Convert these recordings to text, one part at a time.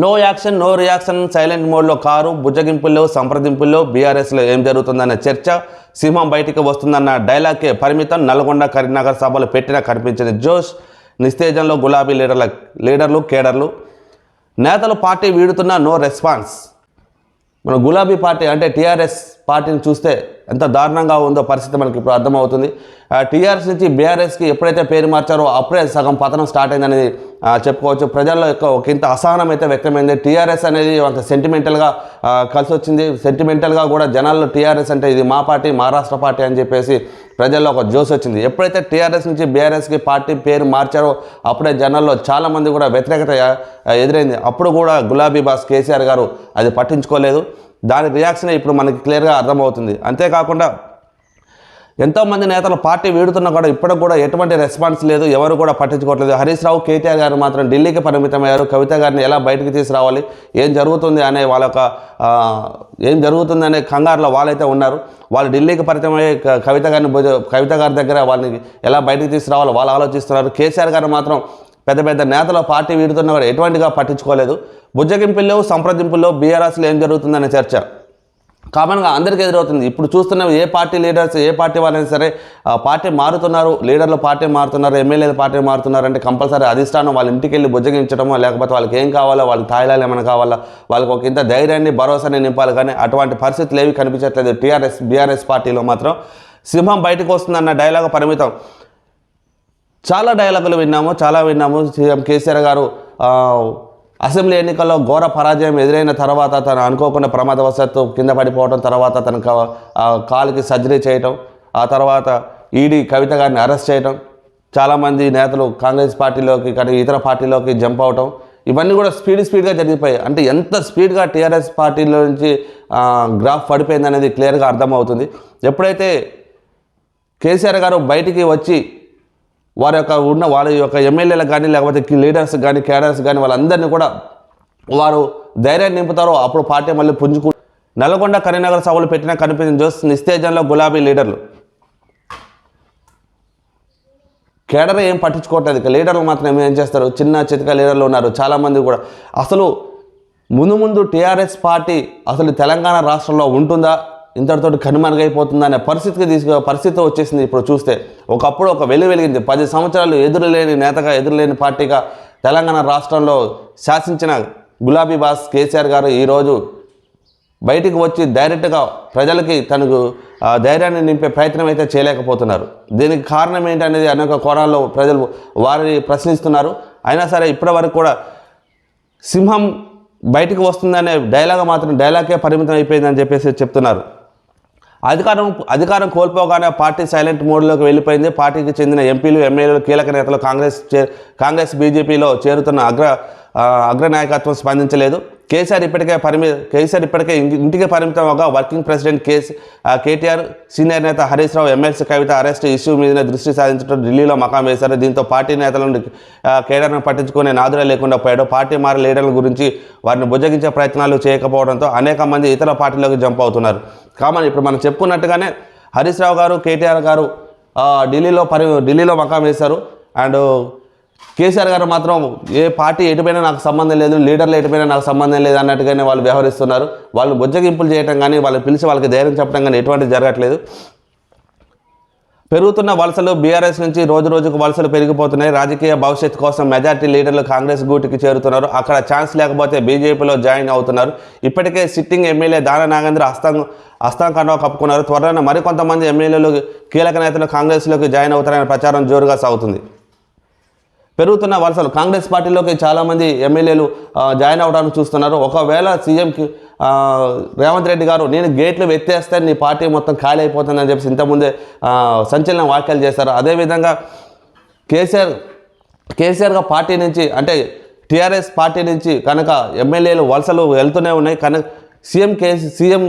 No action no reaction silent మోడ్లో car బుజ్జగింపుల్లో సంప్రదింపుల్లో బీఆర్ఎస్లో ఏం జరుగుతుందన్న చర్చ సింహం బయటికి వస్తుందన్న డైలాగ్కే పరిమితం నల్గొండ కరీంనగర్ సభలు పెట్టినా కనిపించిన జోష్ నిస్తేజంలో గులాబీ లీడర్ల లీడర్లు కేడర్లు. నేతలు పార్టీ వీడుతున్న నో రెస్పాన్స్ మన గులాబీ పార్టీ అంటే టీఆర్ఎస్ పార్టీని చూస్తే ఎంత దారుణంగా ఉందో పరిస్థితి మనకి ఇప్పుడు అర్థమవుతుంది. టీఆర్ఎస్ నుంచి బీఆర్ఎస్కి ఎప్పుడైతే పేరు మార్చారో అప్పుడే సగం పతనం స్టార్ట్ అయిందనేది చెప్పుకోవచ్చు. ప్రజల్లో యొక్క ఒక ఇంత అసహనం అయితే వ్యక్తమైంది. టీఆర్ఎస్ అనేది ఒక సెంటిమెంటల్గా కలిసి వచ్చింది సెంటిమెంటల్గా కూడా జనాల్లో టీఆర్ఎస్ అంటే ఇది మా పార్టీ మహారాష్ట్ర పార్టీ అని చెప్పేసి ప్రజల్లో ఒక జోస్ వచ్చింది. ఎప్పుడైతే టీఆర్ఎస్ నుంచి బీఆర్ఎస్కి పార్టీ పేరు మార్చారో అప్పుడే జనాల్లో చాలామంది కూడా వ్యతిరేకత ఎదురైంది. అప్పుడు కూడా గులాబీ బాస్ కేసీఆర్ గారు అది పట్టించుకోలేదు. దాని రియాక్షనే ఇప్పుడు మనకి క్లియర్గా అర్థమవుతుంది. అంతేకాకుండా ఎంతోమంది నేతలు పార్టీ వీడుతున్నా కూడా ఇప్పటికి కూడా ఎటువంటి రెస్పాన్స్ లేదు ఎవరు కూడా పట్టించుకోవట్లేదు. హరీష్ రావు కేటీఆర్ గారు మాత్రం ఢిల్లీకి పరిమితమయ్యారు. కవిత గారిని ఎలా బయటకు తీసుకురావాలి ఏం జరుగుతుంది అనే వాళ్ళ యొక్క ఏం జరుగుతుంది అనే కంగారులో వాళ్ళైతే ఉన్నారు. వాళ్ళు ఢిల్లీకి పరిమితమయ్యే కవిత గారిని కవిత గారి దగ్గర వాళ్ళని ఎలా బయటకు తీసుకురావాలో వాళ్ళు ఆలోచిస్తున్నారు. కేసీఆర్ గారు మాత్రం పెద్ద పెద్ద నేతలు పార్టీ వీడుతున్నా కూడా ఎటువంటిగా పట్టించుకోలేదు. బుజ్జగింపుల్లో సంప్రదింపుల్లో బీఆర్ఎస్లో ఏం జరుగుతుందనే చర్చ. కామన్గా అందరికీ ఎదురవుతుంది. ఇప్పుడు చూస్తున్న ఏ పార్టీ లీడర్స్ ఏ పార్టీ వాళ్ళైనా సరే ఆ పార్టీ మారుతున్నారు లీడర్లు పార్టీ మారుతున్నారు ఎమ్మెల్యేలు పార్టీ మారుతున్నారు అంటే కంపల్సరీ అధిష్టానం వాళ్ళ ఇంటికి వెళ్ళి బుజ్జగించడమో లేకపోతే వాళ్ళకి ఏం కావాలో వాళ్ళ తాయిలాలు ఏమైనా కావాలా వాళ్ళకి ఒక ఇంత ధైర్యాన్ని భరోసాని నింపాలి కానీ అటువంటి పరిస్థితులు ఏవి కనిపించట్లేదు టీఆర్ఎస్ బీఆర్ఎస్ పార్టీలో మాత్రం. సింహం బయటకు వస్తుందన్న డైలాగ్ పరిమితం. చాలా డైలాగులు విన్నాము చాలా విన్నాము. సీఎం కేసీఆర్ గారు అసెంబ్లీ ఎన్నికల్లో ఘోర పరాజయం ఎదురైన తర్వాత తను అనుకోకుండా ప్రమాదవశాత్తు కింద పడిపోవడం తర్వాత తన కాలుకి సర్జరీ చేయటం ఆ తర్వాత ఈడీ కవిత గారిని అరెస్ట్ చేయటం చాలామంది నేతలు కాంగ్రెస్ పార్టీలోకి కానీ ఇతర పార్టీలోకి జంప్ అవటం ఇవన్నీ కూడా స్పీడ్ స్పీడ్గా జరిగిపోయాయి. అంటే ఎంత స్పీడ్గా టీఆర్ఎస్ పార్టీలో నుంచి గ్రాఫ్ పడిపోయింది అనేది క్లియర్గా అర్థమవుతుంది. ఎప్పుడైతే కేసీఆర్ గారు బయటికి వచ్చి వారి యొక్క ఉన్న వారి యొక్క ఎమ్మెల్యేలకు కానీ లేకపోతే లీడర్స్ కానీ క్యాడర్స్ కానీ వాళ్ళందరినీ కూడా వారు ధైర్యాన్ని నింపుతారో అప్పుడు పార్టీ మళ్ళీ పుంజుకు నల్గొండ కరీంనగర్ సభలు పెట్టినా కనిపించింది జోస్ నిస్తేజంలో గులాబీ లీడర్లు. కేడర్ ఏం పట్టించుకోవట్లేదు. ఇక లీడర్లు మాత్రం ఏం చేస్తారు? చిన్న చితక లీడర్లు ఉన్నారు. చాలామంది కూడా. అసలు ముందు ముందు టీఆర్ఎస్ పార్టీ అసలు తెలంగాణ రాష్ట్రంలో ఉంటుందా? ఇంతటితోటి కనుమరుగైపోతుందా అనే పరిస్థితికి తీసుకు పరిస్థితి వచ్చేసింది ఇప్పుడు చూస్తే. ఒకప్పుడు ఒక వెలు వెలిగింది. పది సంవత్సరాలు ఎదురులేని నేతగా ఎదురులేని పార్టీగా తెలంగాణ రాష్ట్రంలో శాసించిన గులాబీ బాస్ కేసీఆర్ గారు ఈరోజు బయటికి వచ్చి డైరెక్ట్గా ప్రజలకి తనకు ఆ, ధైర్యాన్ని నింపే ప్రయత్నం అయితే చేయలేకపోతున్నారు. దీనికి కారణం ఏంటనేది అనేక కోణాల్లో ప్రజలు వారిని ప్రశ్నిస్తున్నారు. అయినా సరే ఇప్పటి వరకు కూడా సింహం బయటికి వస్తుందనే డైలాగ్ మాత్రం డైలాగే పరిమితం అయిపోయిందని చెప్పేసి చెప్తున్నారు. అధికారం అధికారం కోల్పోగానే పార్టీ సైలెంట్ మోడ్లోకి వెళ్ళిపోయింది. పార్టీకి చెందిన ఎంపీలు ఎమ్మెల్యేలు కీలక నేతలు కాంగ్రెస్ చే కాంగ్రెస్ బీజేపీలో చేరుతున్న అగ్ర అగ్ర అగ్రనాయకత్వం స్పందించలేదు. కేసీఆర్ ఇప్పటికే పరిమి కేసీఆర్ ఇప్పటికే ఇంటికే ఇంటికి పరిమితం అవగా working president KC KTR senior నేత Harish Rao MLC Kavitha arrest issue మీద దృష్టి సాధించడం ఢిల్లీలో మకాం వేశారు. దీంతో పార్టీ నేతలను కేడర్ను పట్టించుకునే నాదురే లేకుండా పోయాడు. పార్టీ మారి లీడర్ల గురించి వారిని బుజ్జగించే ప్రయత్నాలు చేయకపోవడంతో అనేక మంది ఇతర పార్టీలోకి జంప్ అవుతున్నారు. కామన్ ఇప్పుడు మనం చెప్పుకున్నట్టుగానే హరీష్ రావు గారు కేటీఆర్ గారు ఢిల్లీలో పరి ఢిల్లీలో మకాం వేశారు. అండ్ కేసీఆర్ గారు మాత్రం ఏ పార్టీ ఎటుపైనా నాకు సంబంధం లేదు లీడర్లు ఎటుపైనా నాకు సంబంధం లేదు అన్నట్టుగానే వాళ్ళు వ్యవహరిస్తున్నారు. వాళ్ళు బుజ్జగింపులు చేయటం కానీ వాళ్ళు పిలిచి వాళ్ళకి ధైర్యం చెప్పడం కానీ ఎటువంటిది జరగట్లేదు. పెరుగుతున్న వలసలు బీఆర్ఎస్ నుంచి రోజు రోజుకు వలసలు పెరిగిపోతున్నాయి. రాజకీయ భవిష్యత్తు కోసం మెజార్టీ లీడర్లు కాంగ్రెస్ గూటికి చేరుతున్నారు. అక్కడ ఛాన్స్ లేకపోతే బీజేపీలో జాయిన్ అవుతున్నారు. ఇప్పటికే సిట్టింగ్ ఎమ్మెల్యే దాన నాగేంద్ర హస్తం హస్తం కండవ కప్పుకున్నారు. త్వరలో మరికొంతమంది ఎమ్మెల్యేలు కీలక నేతలు కాంగ్రెస్లోకి జాయిన్ అవుతారనే ప్రచారం జోరుగా సాగుతుంది. పెరుగుతున్న వలసలు కాంగ్రెస్ పార్టీలోకి చాలామంది ఎమ్మెల్యేలు జాయిన్ అవడానికి చూస్తున్నారు. ఒకవేళ సీఎంకి రేవంత్ రెడ్డి గారు నేను గేట్లు ఎత్తేస్తే నీ పార్టీ మొత్తం ఖాళీ అయిపోతుందని చెప్పేసి ఇంతకుముందే సంచలన వ్యాఖ్యలు చేశారు. అదేవిధంగా కేసీఆర్ కేసీఆర్గా పార్టీ నుంచి అంటే టీఆర్ఎస్ పార్టీ నుంచి కనుక ఎమ్మెల్యేలు వలసలు వెళ్తూనే ఉన్నాయి. కనుక CM KC CM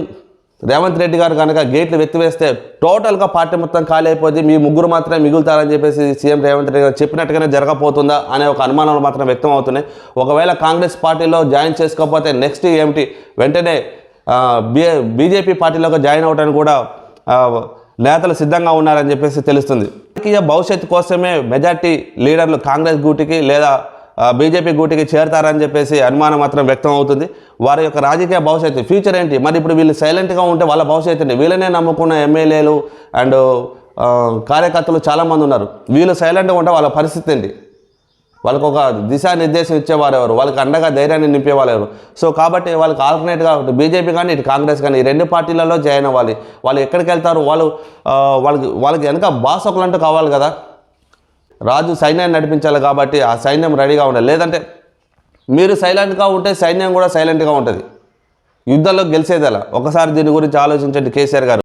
Revanth Reddy గారు కనుక గేట్లు వెత్తివేస్తే టోటల్గా పార్టీ మొత్తం ఖాళీ అయిపోద్ది మీ ముగ్గురు మాత్రమే మిగులుతారని చెప్పేసి సీఎం రేవంత్ రెడ్డి గారు చెప్పినట్టుగానే జరగబోతుందా అనే ఒక అనుమానాలు మాత్రం వ్యక్తం అవుతున్నాయి ఒకవేళ కాంగ్రెస్ పార్టీలో జాయిన్ చేసుకోకపోతే నెక్స్ట్ ఏమిటి? వెంటనే బీ బీజేపీ పార్టీలోకి జాయిన్ అవడానికి కూడా నేతలు సిద్ధంగా ఉన్నారని చెప్పేసి తెలుస్తుంది. రాజకీయ భవిష్యత్తు కోసమే మెజార్టీ లీడర్లు కాంగ్రెస్ గూటికి లేదా బీజేపీ గూటికి చేరతారని చెప్పేసి అనుమానం మాత్రం వ్యక్తం అవుతుంది. వారి యొక్క రాజకీయ భవిష్యత్తు ఫ్యూచర్ ఏంటి? మరి ఇప్పుడు వీళ్ళు సైలెంట్గా ఉంటే వాళ్ళ భవిష్యత్తు ఏంటి వీళ్ళనే నమ్ముకున్న ఎమ్మెల్యేలు అండ్ కార్యకర్తలు చాలామంది ఉన్నారు. వీళ్ళు సైలెంట్గా ఉంటే వాళ్ళ పరిస్థితి ఏంటి? వాళ్ళకు ఒక దిశానిర్దేశం ఇచ్చేవారు ఎవరు? వాళ్ళకి అండగా ధైర్యాన్ని నింపేవాళ్ళు ఎవరు? సో కాబట్టి వాళ్ళకి ఆల్టర్నేట్గా బీజేపీ కానీ ఇటు కాంగ్రెస్ కానీ ఈ రెండు పార్టీలలో జాయిన్ అవ్వాలి. వాళ్ళు ఎక్కడికి వెళ్తారు? వాళ్ళు వాళ్ళకి వాళ్ళకి వెనక బాసకులంటూ కావాలి కదా. రాజు సైన్యాన్ని నడిపించాలి కాబట్టి ఆ సైన్యం రెడీగా ఉండాలి. లేదంటే మీరు సైలెంట్గా ఉంటే సైన్యం కూడా సైలెంట్గా ఉంటుంది. యుద్ధంలో గెలిచేది అలా ఒకసారి దీని గురించి ఆలోచించండి కేసీఆర్ గారు.